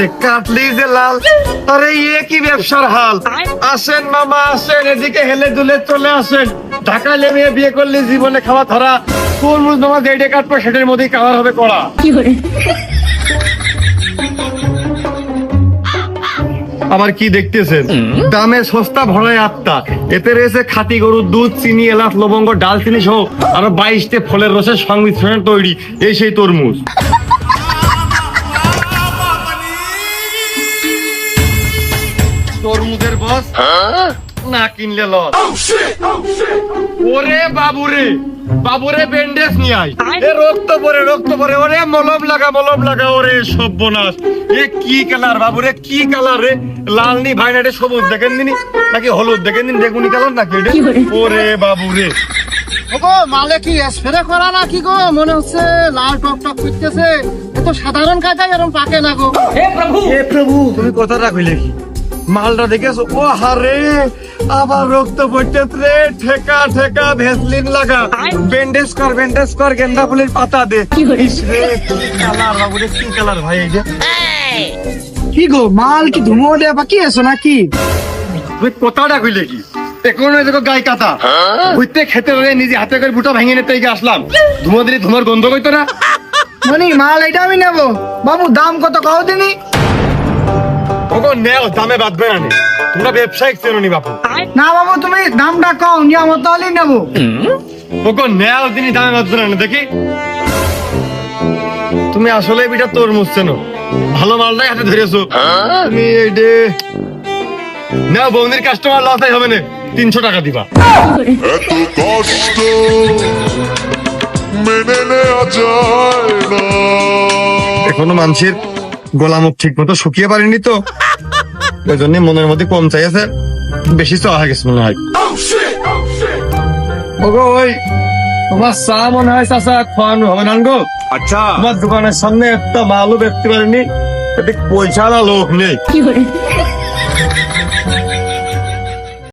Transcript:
আরে লাল। আরে ইয়ে কি ব্যবসার হাল? আসেন মামা, আসেন, এদিকে হেলে দুলে চলে আসেন। ঢাকা বিয়ে করলে, জীবনে খাওয়া ধরা। কাটবো, সেটার মধ্যেই কালার হবে কড়া। আবার কি দেখতেছেন? দামে সস্তা ভরায় আত্মা। এতে রয়েছে খাঁটি গরুর দুধ, চিনি, এলাচ, লবঙ্গ, ডাল, চিনি সহ আরও বাইশটে ফলের রসের সংমিশ্রণে তৈরি। এই সেই তরমুজ। তরমুজের বস? না কিনলে লস। ওরে বাবুরে বাবুরে ব্যান্ডেজ নিয়ে আয়। এ রক্ত পরে রক্ত পরে ওরে মলম লাগা মলম লাগা ওরে সর্বনাশ। এ কি কালার বাবুরে কি কালার রে? লাল নি ভাইনাটে সবুজ দেখেন দিনি নাকি হলুদ দেখেন দিন বেগুনি কালার নাকি এটা ওরে বাবুরে। ওগো মালে কি স্প্রে করা না কি গো? মনে হচ্ছে লাল টক টক করতেছে এ তো সাধারণ কাজাই এরকম পাকে না গো। হে প্রভু! হে প্রভু তুমি কথাটা কইলে কি? মালটা দেখেছ? ও হারে আবার রক্ত পড়তেছে ঠেকা ঠেকা ভেসলিন লাগা। ব্যান্ডেজ কর ব্যান্ডেজ কর গেন্দা ফুলের পাতা দে। ইস রে কি কালার বাবুরে কি কালার ভাই এই যে। কি গো মাল কি ধুমো দেয়া বাকি আছো নাকি? তুই কথাটা কইলে কি? এখন দেখো গাই কাতা বুঝতে খেতে হলে নিজে হাতে করে বুটা ভেঙে নিতে গিয়ে আসলাম। ধুমো দিলে ধুমার গন্ধ কইতো না? মানে মাল এটা আমি নেব। বাবু দাম কত কও দিনি নেও দামে বাঁধবে না তোমরা ব্যবসায়িক চেনো নি বাপু। না বাবু তুমি দামটা নিয়ে আমার নেব। ওগো নেও তিনি দামে বাঁধবে না দেখি। তুমি আসলে বিটা তরমুজ চেনো। ভালো মালটাই হাতে ধরেছো। তুমি বৌদির কাস্টমার লসাই হবে না। তিনশো টাকা দিবা। এত কষ্ট মেনে নেওয়া যায় না। এখনও মানুষের গলা মুখ ঠিক মতো শুকিয়ে পারেনি তো। ওই জন্য মনের মধ্যে কম চাইছে বেশি চাওয়া গেছে মনে হয়। ওগো ওই তোমার চা মনে হয় চাষা খাওয়ানো হবে না গো? আচ্ছা। তোমার দোকানের সামনে একটা মালও দেখতে পারিনি এতে পয়সা না লোক নেই